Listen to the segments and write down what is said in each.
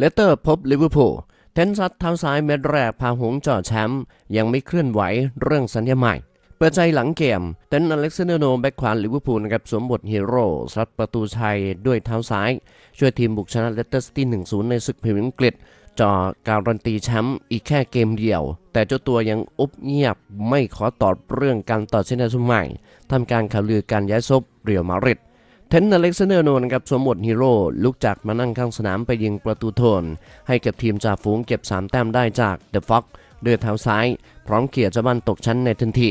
เลสเตอร์พบลิเวอร์พูลเทนซัดเท้าซ้ายเม็ดแรกพาหงส์เจอแชมป์ยังไม่เคลื่อนไหวเรื่องสัญญาใหม่ เปิดใจหลังเกม เทนอเล็กซานเดอร์โนแบ็กขวาลิเวอร์พูลนะครับสวมบทฮีโร่ซัดประตูชัยด้วยเท้าซ้าย ช่วยทีมบุกชนะเลสเตอร์ซิตี้1-0 ในศึกพรีเมียร์กอังกฤษจอการันตีแชมป์อีกแค่เกมเดียว แต่เจ้าตัวยังอุบเงียบไม่ขอตอบเรื่องการต่อเสัญญาสมัยทำการข่าวลือการย้ายซบเรียวมาริด เทนอเล็กซานเดอร์โนนครับสวมบทฮีโร่ลุกจากมานั่งข้างสนามไปยิงประตูโทน ให้กับทีมจ่าฝูงเก็บ 3 แต้มได้จากเดอะฟ็อกด้วยเท้าซ้าย พร้อมเขี่ยเจ้าบ้านตกชั้นในทันที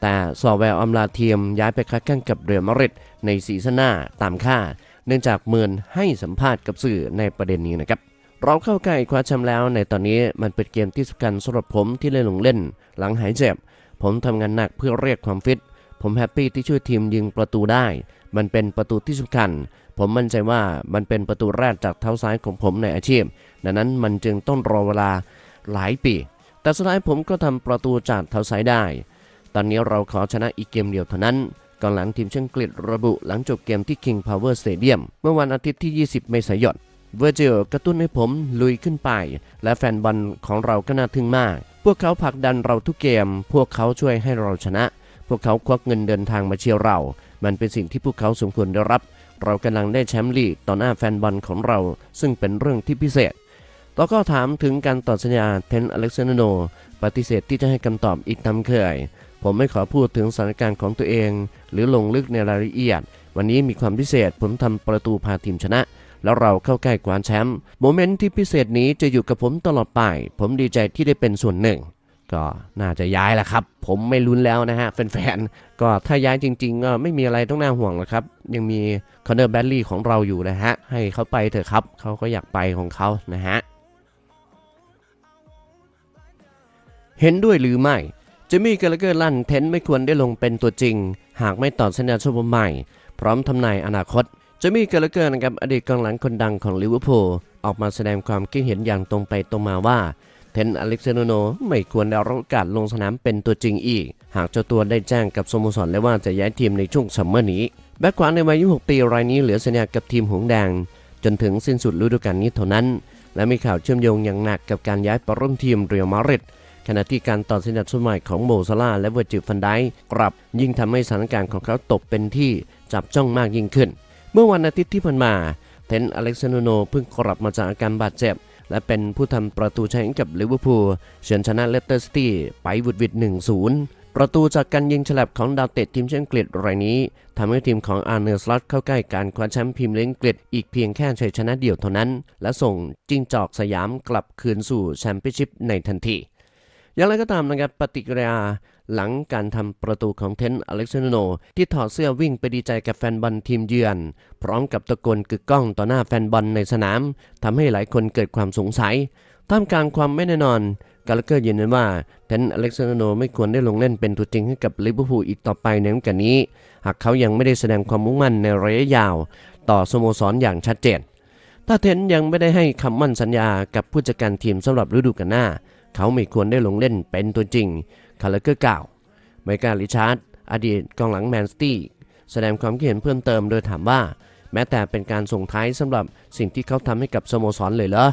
แต่สอแววอำลาทีมย้ายไปคัดกันกับเรียลมาริดในซีซั่นหน้าตามคาดเนื่องจากเมือนให้สัมภาษณ์กับสื่อในประเด็นนี้นะครับเราเข้าใกล้คว้าแชมป์แล้วในตอนนี้มันเป็นเกมที่สำคัญสำหรับผมที่เล่นลงเล่น หลังหายเจ็บ ผมทำงานหนักเพื่อเรียกความฟิต ผมแฮปปี้ที่ช่วยทีมยิงประตูได้ มันเป็นประตูที่สำคัญ ผมมั่นใจว่ามันเป็นประตูแรกจากเท้าซ้ายของผมในอาชีพ ดังนั้นมันจึงต้องรอเวลาหลายปี แต่สุดท้ายผมก็ทำประตูจากเท้าซ้ายได้ ตอนนี้เราขอชนะอีกเกมเดียวเท่านั้นก่อนหลังทีมเชียงกฤษระบุหลังจบเกมที่ King Power Stadium เมื่อวันอาทิตย์ที่ 20 เมษายนเวอร์จิลกระตุ้นให้ผมลุยขึ้นไป และแฟนบอลของเราก็น่าทึ่งมาก พวกเขาผลักดันเราทุกเกม พวกเขาช่วยให้เราชนะ พวกเขาควักเงินเดินทางมาเชียร์เรา มันเป็นสิ่งที่พวกเขาสมควรได้รับ เรากำลังได้แชมป์ลีกต่อหน้าแฟนบอลของเรา ซึ่งเป็นเรื่องที่พิเศษต่อก็ถามถึงการต่อสัญญาเทนอเล็กซานโนปฏิเสธที่จะให้คำตอบอีกตามเคย ผมไม่ขอพูดถึงสถานการณ์ของตัวเอง หรือลงลึกในรายละเอียด วันนี้มีความพิเศษผมทำประตูพาทีมชนะ แล้วเราเข้าใกล้กวานแชมป์โมเมนต์ที่พิเศษนี้จะอยู่กับผมตลอดไป ผมดีใจที่ได้เป็นส่วนหนึ่ง ก็น่าจะย้ายแหละครับ ผมไม่ลุ้นแล้วนะฮะ แฟนๆ ก็ถ้าย้ายจริงๆก็ไม่มีอะไรต้องน่าห่วงหรอกครับ ยังมีคอนเนอร์แบดลี่ของเราอยู่นะฮะ ให้เขาไปเถอะครับ เขาก็อยากไปของเขานะฮะ เห็นด้วยหรือไม่จะมีกาลเกอร์ลั่นเทนไม่ควรได้ลงเป็นตัวจริง หากไม่ต่อสัญญาชั่วโมงใหม่ พร้อมทำนายอนาคตจะมีกาลเกอร์นะครับอดีตกองหลังคนดังของลิเวอร์พูลออกมาแสดงความคิดเห็นอย่างตรงไปตรงมาว่า เทนอเล็กซานโนไม่ควรได้รับโอกาสลงสนามเป็นตัวจริงอีก หากเจ้าตัวได้แจ้งกับสโมสรแล้วว่าจะย้ายทีมในช่วงซัมเมอร์นี้ แบ็คขวาในวัย 26 ปีรายนี้เหลือสัญญากับทีมหงส์แดง จนถึงสิ้นสุดฤดูกาลนี้เท่านั้น และมีข่าวเชื่อมโยงอย่างหนักกับการย้ายไปร่วมทีมเรียลมาริดขณะที่การต่อสัญญาชุดใหม่ของโมซาลาและเวอร์จิฟันไดค์กลับ ยิ่งทำให้สถานการณ์ของเขาตกเป็นที่จับจ้องมากยิ่งขึ้น เมื่อวันอาทิตย์ที่ผ่านมา เทนอเล็กซานโนเพิ่งกลับมาจากอาการบาดเจ็บ และเป็นผู้ทำประตูชัยให้กับลิเวอร์พูลเฉือนชนะเลสเตอร์ซิตี้ไปวุดวิด 1-0 ประตูจากการยิงฉลับของดาวเตะทีมชาติอังกฤษรายนี้ทำให้ทีมของอาร์เนอร์สล็อตเข้าใกล้การคว้าแชมป์พรีเมียร์ลีกอังกฤษอีกเพียงแค่ชัยชนะเดียวเท่านั้น และส่งจิ้งจอกสยามกลับคืนสู่แชมเปี้ยนชิพในทันทีอย่างไรก็ตามนะครับปฏิกิริยา หลังการทำประตูของเทนอเล็กซานโน ที่ถอดเสื้อวิ่งไปดีใจกับแฟนบอลทีมเยือน พร้อมกับตะโกนกึกก้องต่อหน้าแฟนบอลในสนามทำให้หลายคนเกิดความสงสัยท่ามกลางความไม่แน่นอน กาลเกอร์ยืนยันว่าเทนอเล็กซานโนไม่ควรได้ลงเล่นเป็นตัวจริงให้กับลิเวอร์พูลอีกต่อไปในฤดูกาลนี้ หากเขายังไม่ได้แสดงความมุ่งมั่นในระยะยาว ต่อสโมสรอย่างชัดเจน ถ้าเทนยังไม่ได้ให้คำมั่นสัญญากับผู้จัดการทีมสำหรับฤดูกาลหน้า เขาไม่ควรได้ลงเล่นเป็นตัวจริง คาร์เลเกอร์กล่าวไมเคิลริชาร์ดอดีตกองหลังแมนสตี้แสดงความคิดเห็นเพิ่มเติมโดยถามว่า แม้แต่เป็นการส่งท้ายสำหรับสิ่งที่เขาทำให้กับสโมสรเลยเหรอ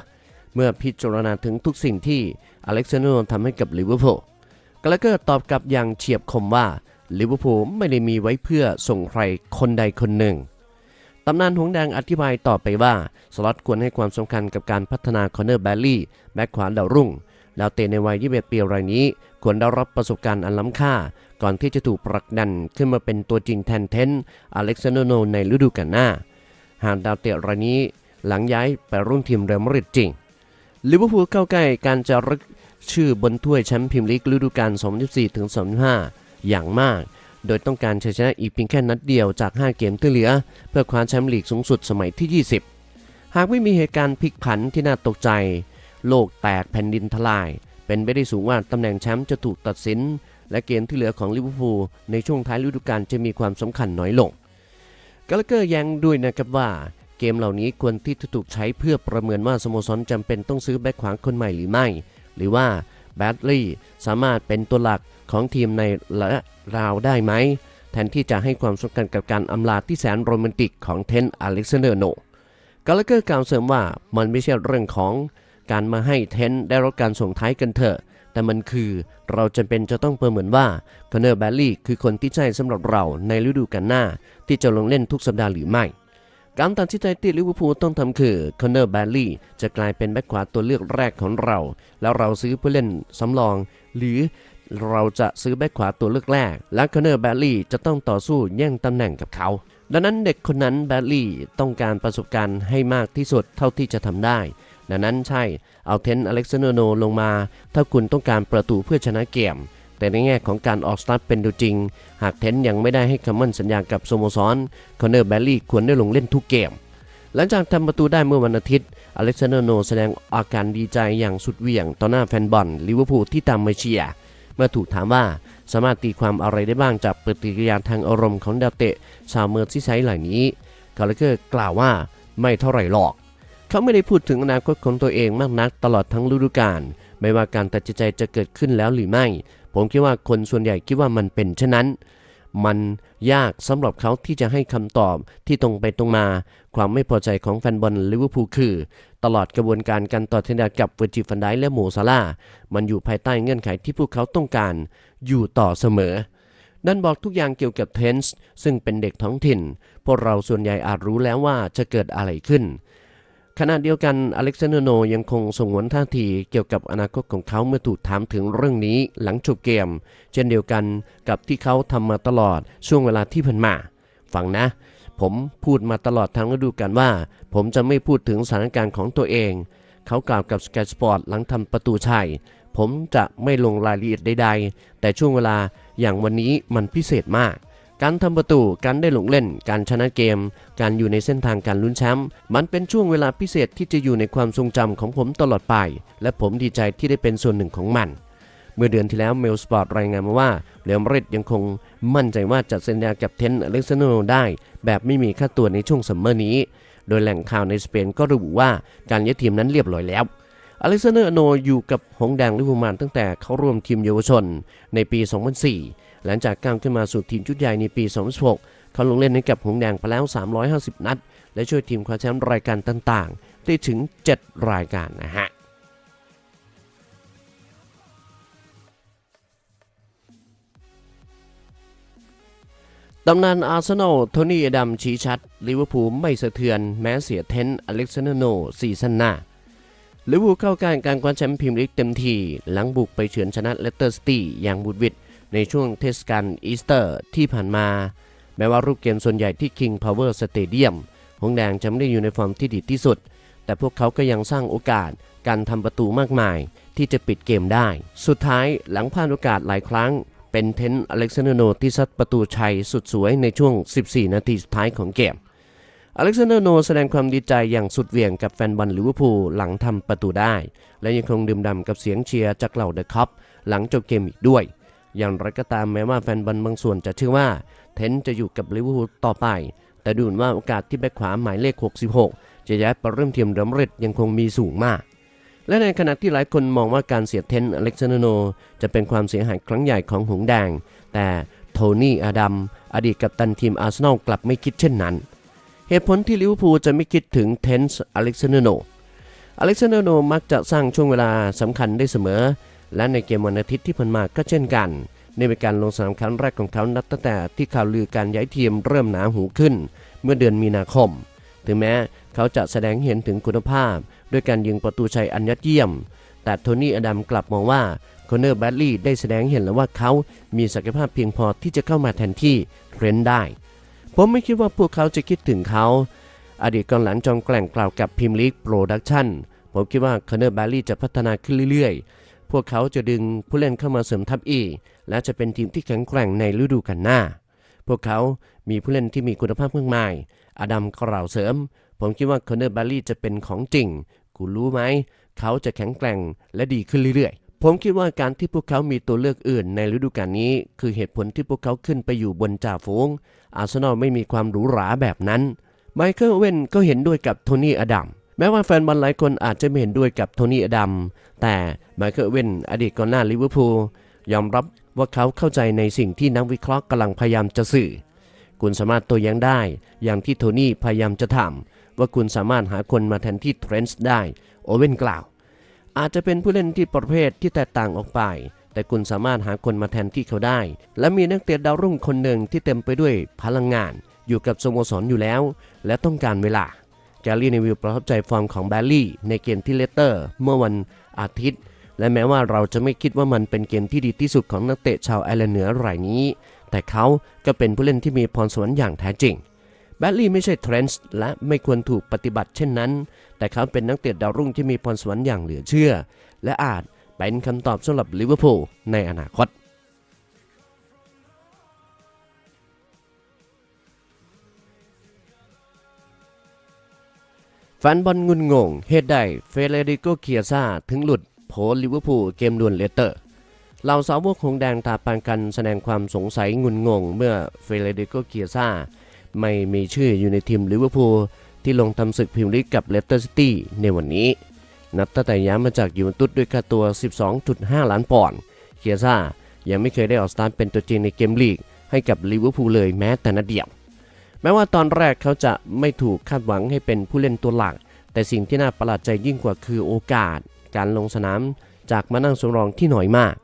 เมื่อพิจารณาถึงทุกสิ่งที่อเล็กซานโนทำให้กับลิเวอร์พูลกาลเกอร์ตอบกลับอย่างเฉียบคมว่าลิเวอร์พูลไม่ได้มีไว้เพื่อส่งใครคนใดคนหนึ่ง ตำนานหงแดงอธิบายต่อไปว่า สล็อตควรให้ความสำคัญกับการพัฒนาคอนเนอร์แบลลี่ แบ็คขวาดาวรุ่งดาวเตะในวัย 21 ปีรายนี้ ควรได้รับประสบการณ์อันล้ำค่า ก่อนที่จะถูกผลักดันขึ้นมาเป็นตัวจริงแทนเทนอเล็กซานโนในฤดูกาลหน้า หากดาวเตะรายนี้หลังย้ายไปร่วมทีมเรอัลมาดริดจริงลิเวอร์พูลเข้าใกล้การจะรึกชื่อบนถ้วยแชมป์พรีเมียร์ลีกฤดูกาล 2024-2025 อย่างมาก โดยต้องการชัยชนะอีกเพียงแค่นัดเดียวจาก 5 เกมที่เหลือ เพื่อคว้าแชมป์ลีกสูงสุดสมัยที่ 20 หากไม่มีเหตุการณ์พลิกผันที่น่าตกใจ โลกแตกแผ่นดินทลาย เป็นไปได้สูงว่าตำแหน่งแชมป์จะถูกตัดสิน และเกมที่เหลือของลิเวอร์พูลในช่วงท้ายฤดูกาลจะมีความสำคัญน้อยลงกาลเกอร์ยังด้วยนะครับว่าเกมเหล่านี้ควรที่จะถูกใช้เพื่อประเมินว่าสโมสรจำเป็นต้องซื้อแบ็คขวาคนใหม่หรือไม่ หรือว่าแบดลี่สามารถเป็นตัวหลักของทีมในระยะราวได้ไหม แทนที่จะให้ความสำคัญกับการอำลาที่แสนโรแมนติกของเทนอเล็กซานเดอร์โนกาลเกอร์กล่าวเสริมว่ามันไม่ใช่เรื่องของ การมาให้เทนต์ได้รับการส่งท้ายกันเถอะ แต่มันคือเราจำเป็นจะต้องประเมินว่าคอนเนอร์แบลลี่คือคนที่ใช่สำหรับเราในฤดูกาลหน้า ที่จะลงเล่นทุกสัปดาห์หรือไม่การตัดสินใจที่ลิเวอร์พูลต้องทำคือคอนเนอร์แบลลี่จะกลายเป็นแบ็คขวาตัวเลือกแรกของเรา แล้วเราซื้อผู้เล่นสำรอง หรือเราจะซื้อแบ็คขวาตัวเลือกแรก และคอนเนอร์แบลลี่จะต้องต่อสู้แย่งตำแหน่งกับเขา ดังนั้นเด็กคนนั้นแบลลี่ต้องการประสบการณ์ให้มากที่สุดเท่าที่จะทำได้ ดังนั้นใช่เอาเทนต์อเล็กซานเดอร์โนลงมา ถ้าคุณต้องการประตูเพื่อชนะเกม แต่ในแง่ของการออกสตาร์ทเป็นตัวจริง หากเทนต์ยังไม่ได้ให้คำมั่นสัญญากับสโมสรคอนเนอร์แบลลี่ควรได้ลงเล่นทุกเกม หลังจากทำประตูได้เมื่อวันอาทิตย์ อเล็กซานเดอร์โนแสดงอาการดีใจอย่างสุดเหวี่ยงต่อหน้าแฟนบอลลิเวอร์พูลที่ตามมาเชียร์เมื่อถูกถามว่า สามารถตีความอะไรได้บ้างจากปฏิกิริยาทางอารมณ์ของดาวเตะชาวเมอร์ซิไซด์เหล่านี้คาลเกอร์กล่าวว่าไม่เท่าไหร่หรอก เขาไม่ได้พูดถึงอนาคตของตัวเองมากนักตลอดทั้งฤดูกาลไม่ว่าการตัดสินใจจะเกิดขึ้นแล้วหรือไม่ ผมคิดว่าคนส่วนใหญ่คิดว่ามันเป็นเช่นนั้น มันยากสำหรับเขาที่จะให้คำตอบที่ตรงไปตรงมา ความไม่พอใจของแฟนบอลลิเวอร์พูลคือ ตลอดกระบวนการการต่อสัญญากับเวอร์จิฟันไดและโมซาลามันอยู่ภายใต้เงื่อนไขที่พวกเขาต้องการ อยู่ต่อเสมอนั่นบอกทุกอย่างเกี่ยวกับเทนส์ซึ่งเป็นเด็กท้องถิ่น พวกเราส่วนใหญ่อาจรู้แล้วว่าจะเกิดอะไรขึ้น ขณะเดียวกันอเล็กซานเดโนยังคงส่งหวนท่าทีเกี่ยวกับอนาคตของเขาเมื่อถูกถามถึงเรื่องนี้หลังจบเกม เช่นเดียวกันกับที่เขาทำมาตลอดช่วงเวลาที่ผ่านมา ฟังนะ ผมพูดมาตลอดทั้งฤดูกาลว่า ผมจะไม่พูดถึงสถานการณ์ของตัวเอง เขากล่าวกับ Sky Sport หลังทำประตูชัย ผมจะไม่ลงรายละเอียดใดๆ แต่ช่วงเวลาอย่างวันนี้มันพิเศษมาก การทำประตู การได้ลงเล่น การชนะเกม การอยู่ในเส้นทางการลุ้นแชมป์ มันเป็นช่วงเวลาพิเศษที่จะอยู่ในความทรงจำของผมตลอดไป และผมดีใจที่ได้เป็นส่วนหนึ่งของมัน เมื่อเดือนที่แล้วเมลสปอร์ตรายงานมาว่าเรอัลมาดริดยังคงมั่นใจว่าจะเซ็นสัญญากับเทนต์อเล็กซานโนได้แบบไม่มีค่าตัวในช่วงซัมเมอร์นี้ โดยแหล่งข่าวในสเปนก็ระบุว่าการย้ายทีมนั้นเรียบร้อยแล้วอเล็กซานเดอร์โนอยู่กับหงแดงลิเวอร์พูลมาตั้งแต่เขาร่วมทีมเยาวชนในปี 2004 หลังจากก้าวขึ้นมาสู่ทีมชุดใหญ่ในปี 2016 เขาลงเล่นให้กับหงแดงไปแล้ว 350 นัด และช่วยทีมคว้าแชมป์รายการต่างๆ ได้ถึง 7 รายการนะฮะตำนานอาร์เซนอล โทนี่อดัมชี้ชัด ลิเวอร์พูลไม่สะเทือนแม้เสียเทนอเล็กซานเดร์โนซีซั่นหน้าลิเวอร์พูลเข้าการการคว้าแชมป์พรีเมียร์ลีกเต็มทีหลังบุกไปเฉือนชนะเลสเตอร์ซิตี้อย่างบุดวิด ในช่วงเทศกาลอีสเตอร์ที่ผ่านมา แม้ว่ารูปเกมส่วนใหญ่ที่ King Power Stadium หงแดงจะไม่ได้อยู่ในฟอร์มที่ดีที่สุด แต่พวกเขาก็ยังสร้างโอกาสการทำประตูมากมาย ที่จะปิดเกมได้ สุดท้ายหลังพลาดโอกาสหลายครั้ง เป็นเทนต์อเล็กซานเดอร์โนที่ซัดประตูชัยสุดสวยในช่วง 14 นาทีสุดท้ายของเกมอเล็กซานเดอร์โนแสดงความดีใจอย่างสุดเหวี่ยงกับแฟนบอลลิเวอร์พูลหลังทำประตูได้ และยังคงดื่มด่ำกับเสียงเชียร์จากเหล่าเดอะคัพหลังจบเกมอีกด้วย อย่างไรก็ตามแม้ว่าแฟนบอลบางส่วนจะเชื่อว่า เทนต์จะอยู่กับลิเวอร์พูลต่อไป แต่ดูเหมือนว่าโอกาสที่แบ็คขวาหมายเลข 66 จะย้ายไปเริ่มทีมเรอัลมาดริดยังคงมีสูงมาก และในขณะที่หลายคนมองว่าการเสียเทนต์อเล็กซานเดอร์โน จะเป็นความเสียหายครั้งใหญ่ของหงส์แดง แต่โทนี่อาดัมอดีตกัปตันทีมอาร์เซนอลกลับไม่คิดเช่นนั้น เหตุผลที่ลิเวอร์พูลจะไม่คิดถึงเทนส์อเล็กซานเดอร์โนอเล็กซานเดอร์โนมักจะสร้างช่วงเวลาสำคัญได้เสมอ และในเกมวันอาทิตย์ที่ผ่านมาก็เช่นกันนี่เป็นการลงสนามครั้งแรกของเขานับตั้งแต่ที่ข่าวลือการย้ายทีมเริ่มหนาหูขึ้น เมื่อเดือนมีนาคม ถึงแม้เขาจะแสดงเห็นถึงคุณภาพ ด้วยการยิงประตูชัยอันยอดเยี่ยม แต่โทนี่อดัมกลับมองว่าคอนเนอร์แบดลีย์ได้แสดงเห็นแล้วว่าเขามีศักยภาพเพียงพอที่จะเข้ามาแทนที่เทรนได้ ผมไม่คิดว่าพวกเขาจะคิดถึงเขา อดีตกองหลังจอมแกล่งกล่าวกับพิมลีกโปรดักชั่นผมคิดว่าคอนเนอร์แบดลีย์จะพัฒนาขึ้นเรื่อยๆ พวกเขาจะดึงผู้เล่นเข้ามาเสริมทัพอีก และจะเป็นทีมที่แข็งแกร่งในฤดูกาลหน้า พวกเขามีผู้เล่นที่มีคุณภาพมากมาย อดัมกล่าวเสริม ผมคิดว่าคอนเนอร์บดลีย์จะเป็นของจริงคุณรู้ไหม เขาจะแข็งแกร่งและดีขึ้นเรื่อยๆ ผมคิดว่าการที่พวกเขามีตัวเลือกอื่นในฤดูกาลนี้ คือเหตุผลที่พวกเขาขึ้นไปอยู่บนจ่าฝูง อาร์เซนอลไม่มีความหรูหราแบบนั้น ไมเคิลเว่นก็เห็นด้วยกับโทนี่อดัม แม้ว่าแฟนบอลหลายคนอาจจะไม่เห็นด้วยกับโทนี่อดัม แต่ไมเคิลเวนอดีตกองหน้าลิเวอร์พูลยอมรับว่าเขาเข้าใจในสิ่งที่นักวิเคราะห์กำลังพยายามจะสื่อ คุณสามารถตัวอยังได้ อย่างที่โทนี่พยายามจะทำว่าคุณสามารถหาคนมาแทนที่เทรนส์ได้ โอเว่นกล่าว อาจจะเป็นผู้เล่นที่ประเภทที่แตกต่างออกไป แต่คุณสามารถหาคนมาแทนที่เขาได้ และมีนักเตะดาวรุ่งคนหนึ่งที่เต็มไปด้วยพลังงาน อยู่กับสโมสรอยู่แล้ว และต้องการเวลา แกลลี่ในวิวประทับใจฟอร์มของแบลลี่ในเกมที่เลสเตอร์ เมื่อวันอาทิตย์ และแม้ว่าเราจะไม่คิดว่ามันเป็นเกมที่ดีที่สุดของนักเตะชาวไอร์แลนด์เหนือรายนี้ แต่เขาก็เป็นผู้เล่นที่มีพรสวรรค์อย่างแท้จริงแบดลี่ไม่ใช่เทรนส์และไม่ควรถูกปฏิบัติเช่นนั้น แต่เขาเป็นนักเตะดาวรุ่งที่มีพรสวรรค์อย่างเหลือเชื่อ และอาจเป็นคำตอบสำหรับลิเวอร์พูลในอนาคต แฟนบอลงุนงง เหตุใดเฟเดริโกเคียซาถึงหลุดโผลลิเวอร์พูลเกมดวลเลสเตอร์เหล่าสาวกหงแดงตาปานกันแสดงความสงสัยงุนงง เมื่อเฟเดริโกเคียซาไม่มีชื่ออยู่ในทีมลิเวอร์พูลที่ลงทำศึกพรีเมียร์ลีกกับเลสเตอร์ซิตี้ในวันนี้ นับตั้งแต่ย้ายมาจากยูเวนตุสด้วยค่าตัว 12.5 ล้านปอนด์เคียซายังไม่เคยได้ออกสตาร์ทเป็นตัวจริงในเกมลีกให้กับลิเวอร์พูลเลยแม้แต่นัดเดียว แม้ว่าตอนแรกเขาจะไม่ถูกคาดหวังให้เป็นผู้เล่นตัวหลัก แต่สิ่งที่น่าประหลาดใจยิ่งกว่าคือโอกาส การลงสนามจากมานั่งสำรองที่หน่อยมาก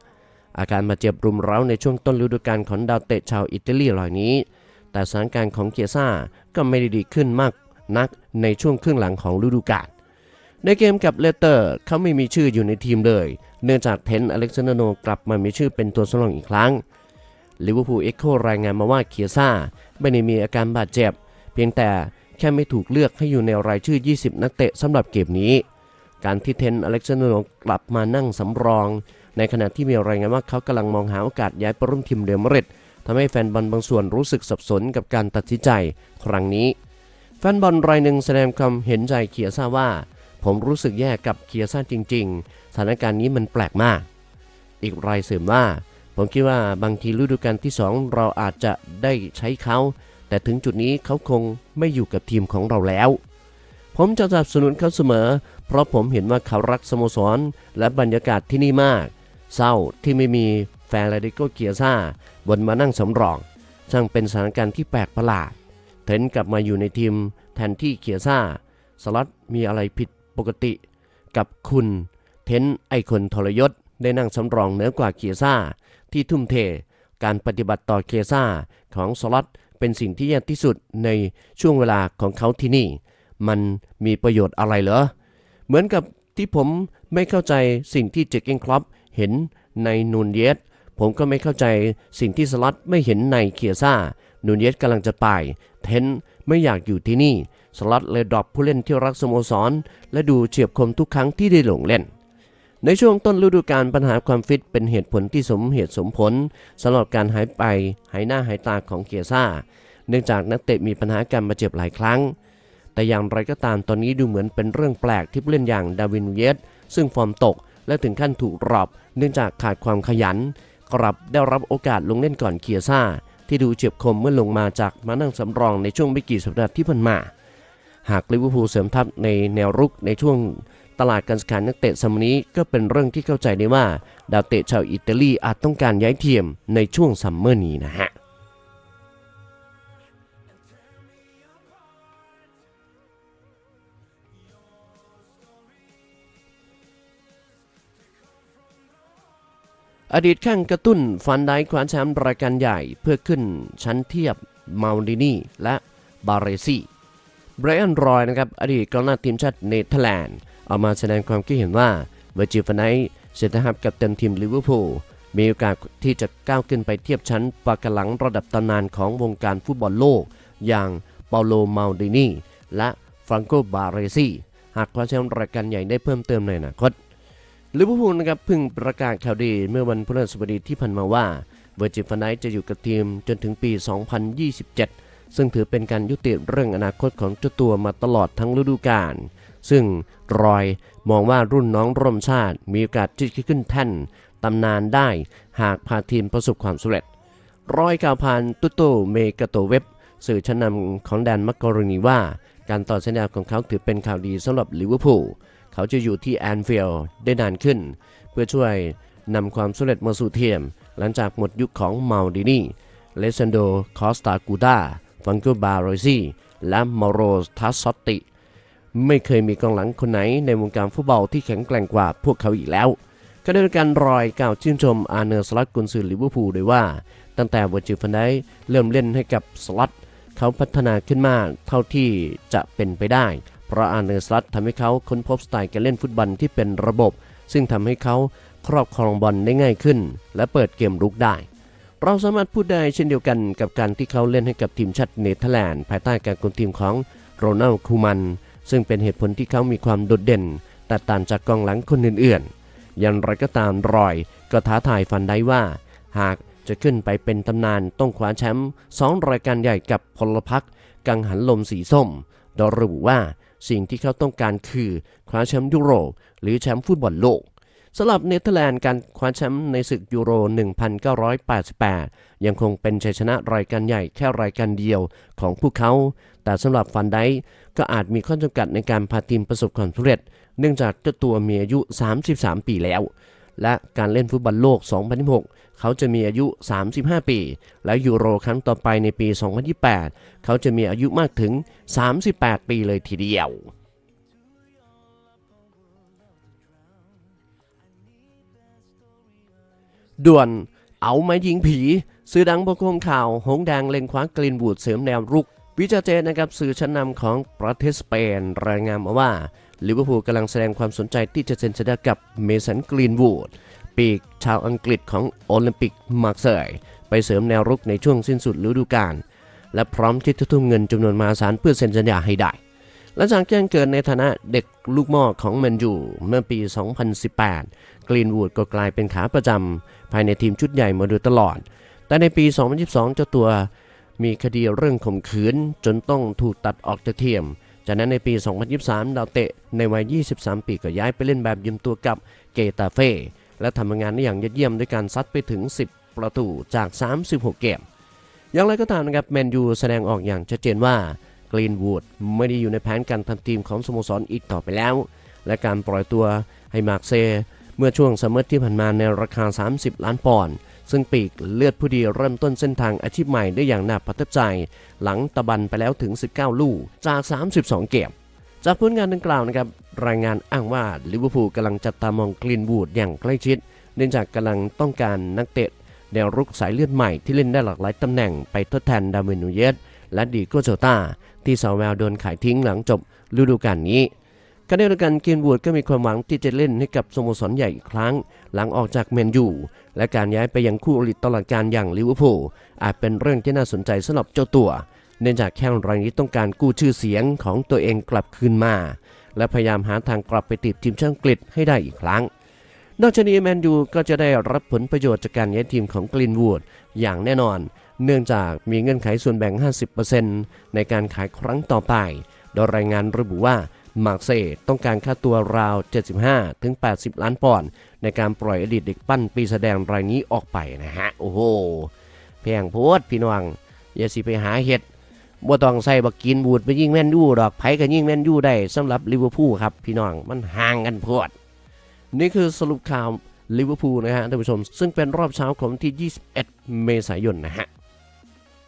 อาการบาดเจ็บรุมเร้าในช่วงต้นฤดูกาลของดาวเตะชาวอิตาลีเหล่านี้ แต่สถานการณ์ของเกียซ่าก็ไม่ได้ดีขึ้นมากนักในช่วงครึ่งหลังของฤดูกาลในเกมกับเลเตอร์เขาไม่มีชื่ออยู่ในทีมเลย เนื่องจากเทนอเล็กซานโนกลับมามีชื่อเป็นตัวสำรองอีกครั้ง ลิเวอร์พูลเอ็กโครายงานมาว่าเคียซ่าไม่ได้มีอาการบาดเจ็บ เพียงแต่แค่ไม่ถูกเลือกให้อยู่ในรายชื่อ 20 นักเตะสำหรับเกมนี้ การที่เทนอเล็กซานโนกลับมานั่งสำรอง ในขณะที่มีรายงานว่าเขากำลังมองหาโอกาสย้ายไปร่วมทีมเรอัลมาดริดทำให้แฟนบอลบางส่วนรู้สึกสับสนกับการตัดสินใจครั้งนี้ แฟนบอลรายหนึ่งแสดงความเห็นใจเคียซ่าว่า ผมรู้สึกแย่กับเคียซ่าจริง ๆ สถานการณ์นี้มันแปลกมาก อีกรายเสริมว่า ผมคิดว่าบางทีฤดูกาลที่ 2 เราอาจจะได้ใช้เขา แต่ถึงจุดนี้เขาคงไม่อยู่กับทีมของเราแล้ว ผมจะสนับสนุนเขาเสมอ เพราะผมเห็นว่าเขารักสโมสร และบรรยากาศที่นี่มาก เศร้าที่ไม่มีแฟนลาดิโกเกียซ่าบนมานั่งสำรองช่างเป็นสถานการณ์ที่แปลกประหลาด เทนกลับมาอยู่ในทีมแทนที่เกียซ่า สล็อตมีอะไรผิดปกติ กับคุณ เทนไอคนทรยศได้นั่งสำรองเหนือกว่าเกียซ่า ที่ทุ่มเท การปฏิบัติต่อเกียซ่าของสล็อตเป็นสิ่งที่แย่ที่สุดในช่วงเวลาของเขาที่นี่ มันมีประโยชน์อะไรเหรอ เหมือนกับที่ผมไม่เข้าใจสิ่งที่เจคเกนครอปเห็นในนูนเยสผมก็ไม่เข้าใจสิ่งที่สล็อตไม่เห็นในเคียซ่านูนเยสกำลังจะไปเทนไม่อยากอยู่ที่นี่ สล็อตเลยดรอปผู้เล่นที่รักสโมสร และดูเฉียบคมทุกครั้งที่ได้ลงเล่น ในช่วงต้นฤดูกาลปัญหาความฟิตเป็นเหตุผลที่สมเหตุสมผลสำหรับการหายไป หายหน้าหายตาของเคียซ่า เนื่องจากนักเตะมีปัญหาการบาดเจ็บหลายครั้ง แต่อย่างไรก็ตามตอนนี้ดูเหมือนเป็นเรื่องแปลกที่ผู้เล่นอย่างดาวินเยสซึ่งฟอร์มตกและถึงขั้นถูกรอบ เนื่องจากขาดความขยัน กลับได้รับโอกาสลงเล่นก่อนเคียซ่า ที่ดูเฉียบคมเมื่อลงมาจากมานั่งสำรองในช่วงไม่กี่สัปดาห์ที่ผ่านมา หากลิเวอร์พูลเสริมทัพในแนวรุกในช่วง ตลาดการซื้อขายนักเตะสมัยนี้ก็เป็นเรื่องที่เข้าใจได้ว่า ดาวเตะชาวอิตาลีอาจต้องการย้ายทีมในช่วงซัมเมอร์นี้นะฮะอดีตข้างกระตุ้นฟันได้คว้าแชมป์รายการใหญ่เพื่อขึ้นชั้นเทียบมาลินีและบาเรซีไบรอันรอยนะครับอดีตกองหน้าทีมชาติเนเธอร์แลนด์ ออกมาแสดงความคิดเห็นว่าเวอร์จิลฟันไดเซนเตอร์ฮับกับเต็มทีมลิเวอร์พูลมีโอกาสที่จะก้าวขึ้นไปเทียบชั้นปากหลังระดับตำนานของวงการฟุตบอลโลก อย่างเปาโลมาลดินีและฟรังโกบาเรซีหากคว้าแชมป์รายการใหญ่ได้เพิ่มเติมในอนาคตลิเวอร์พูลนะครับเพิ่งประกาศข่าวดีเมื่อวันพฤหัสบดีที่ผ่านมาว่าเวอร์จิลฟันไดจะอยู่กับทีมจนถึงปี 2027 ซึ่งถือเป็นการยุติเรื่องอนาคตของเจ้าตัวมาตลอดทั้งฤดูกาล ซึ่งรอยมองว่ารุ่นน้องร่วมชาติมีโอกาสที่จะขึ้นแท่นตำนานได้หากพาทีมประสบความสำเร็จ รอยกล่าวผ่านตุโตเมกาโตเว็บ สื่อชั้นนำของแดนมักกรณีว่า การต่อสัญญาของเขาถือเป็นข่าวดีสำหรับลิเวอร์พูลเขาจะอยู่ที่แอนฟิลด์ได้นานขึ้น เพื่อช่วยนำความสำเร็จมาสู่เทียม หลังจากหมดยุคของมาลดินีเลซันโด คอสตากูดาฟังโกบาโรซีและมาโรทัสซอตติ ไม่เคยมีกองหลังคนไหนในวงการฟุตบอลที่แข็งแกร่งกว่าพวกเขาอีกแล้วก็ได้การรอยกล่าวชื่นชมอาเนอร์สลัตกุนซือลิเวอร์พูลโดยว่า ตั้งแต่เวอร์จิลฟันไดค์เริ่มเล่นให้กับสลัตเขาพัฒนาขึ้นมาเท่าที่จะเป็นไปได้ เพราะอาเนอร์สลัตทำให้เขาค้นพบสไตล์การเล่นฟุตบอลที่เป็นระบบ ซึ่งทำให้เขาครอบครองบอลได้ง่ายขึ้น และเปิดเกมรุกได้ เราสามารถพูดได้เช่นเดียวกันกับการที่เขาเล่นให้กับทีมชาติเนเธอร์แลนด์ภายใต้การคุมทีมของโรนัลคูมัน ซึ่งเป็นเหตุผลที่เขามีความโดดเด่นแตกต่างจากกองหลังคนอื่นๆ อย่างไรก็ตามรอยก็ท้าทายฟันได้ว่า หากจะขึ้นไปเป็นตำนานต้องคว้าแชมป์สองรายการใหญ่กับพลพรรคกังหันลมสีส้ม โดยระบุว่าสิ่งที่เขาต้องการคือคว้าแชมป์ยุโรปหรือแชมป์ฟุตบอลโลกสำหรับเนเธอร์แลนด์การคว้าแชมป์ในศึกยูโร 1988 ยังคงเป็นชัยชนะรายการใหญ่แค่รายการเดียวของพวกเขา แต่สำหรับฟันได ก็อาจมีข้อจำกัดในการพาทีมประสบความสำเร็จ เนื่องจากเจ้าตัวมีอายุ 33 ปีแล้ว และการเล่นฟุตบอลโลก 2026เขาจะมีอายุ 35 ปี และยูโรครั้งต่อไปในปี 2028 เขาจะมีอายุมากถึง 38 ปีเลยทีเดียวด่วนเอาไม้ยิงผีสื่อดังประคมข่าว หงแดงเล็งคว้ากรีนวูดเสริมแนวรุก วิจารเจนนะครับสื่อชั้นนำของประเทศสเปนรายงานมาว่าลิเวอร์พูลกำลังแสดงความสนใจที่จะเซ็นสัญญากับเมสันกรีนวูดปีกชาวอังกฤษของโอลิมปิกมาร์เซย์ไปเสริมแนวรุกในช่วงสิ้นสุดฤดูกาลและพร้อมที่จะทุ่มเงินจำนวนมหาศาลเพื่อเซ็นสัญญาให้ได้หลังจากแจ้งเกิดในฐานะเด็กลูกม้อของแมนยูเมื่อปี 2018 กรีนวูดก็กลายเป็นขาประจำภายในทีมชุดใหญ่มาโดยตลอด แต่ในปี 2022 เจ้าตัว มีคดีเรื่องข่มขืนจนต้องถูกตัดออกจากทีม จากนั้นในปี 2023 ดาวเตะในวัย 23 ปีก็ย้ายไปเล่นแบบยืมตัวกับเกตาเฟ่และทำงานได้อย่างยอดเยี่ยมด้วยการซัดไปถึง 10 ประตูจาก 36 เกม อย่างไรก็ตามนะครับแมนยูแสดงออกอย่างชัดเจนว่ากรีนวูดไม่ได้อยู่ในแผนการทำทีมของสโมสรอีกต่อไปแล้ว และการปล่อยตัวให้มาร์เซเมื่อช่วงซัมเมอร์ที่ผ่านมาในราคา 30 ล้านปอนด์ ซึ่งปีกเลือดผู้ดีเริ่มต้นเส้นทางอาชีพใหม่ได้อย่างน่าประทับใจ หลังตะบันไปแล้วถึง 19 ลูกจาก 32 เกมจากผลงานดังกล่าวนะครับรายงานอ้างว่าลิเวอร์พูลกำลังจับตามองกรีนวูดอย่างใกล้ชิด เนื่องจากกำลังต้องการนักเตะแนวรุกสายเลือดใหม่ที่เล่นได้หลากหลายตำแหน่งไปทดแทนดาวินนูเยสและดีโกโจตาที่สาวแววโดนขายทิ้งหลังจบฤดูกาลนี้ ขณะเดียวกันเกนวูดก็มีความหวังที่จะเล่นให้กับสโมสรใหญ่อีกครั้ง หลังออกจากแมนยูและการย้ายไปยังคู่อริตลอดการอย่างลิเวอร์พูลอาจเป็นเรื่องที่น่าสนใจสำหรับเจ้าตัว เนื่องจากแข้งรายนี้ต้องการกู้ชื่อเสียงของตัวเองกลับคืนมา และพยายามหาทางกลับไปติดทีมชาติอังกฤษให้ได้อีกครั้ง นอกจากนี้แมนยูก็จะได้รับผลประโยชน์จากการย้ายทีมของกรีนวูดอย่างแน่นอน เนื่องจากมีเงื่อนไขส่วนแบ่ง 50%ในการขายครั้งต่อไป โดยรายงานระบุว่า มาร์เซ่ต้องการค่าตัวราว 75-80ล้านปอนด์ในการปล่อยอดีตเด็กปั้นปีแสดงรายนี้ออกไปนะฮะ โอ้โหแพงโพดพี่น้อง อย่าสิไปหาเห็ดบ่ต้องใส่บักกินบูดไปยิ่งแม่นยูดอกไผก็ยิ่งแม่นยูได้สำหรับลิเวอร์พูลครับพี่น้องมันห่างกันโพดนี่คือสรุปข่าวลิเวอร์พูลนะฮะท่านผู้ชม ซึ่งเป็นรอบเช้าของที่ 21 เมษายนนะฮะ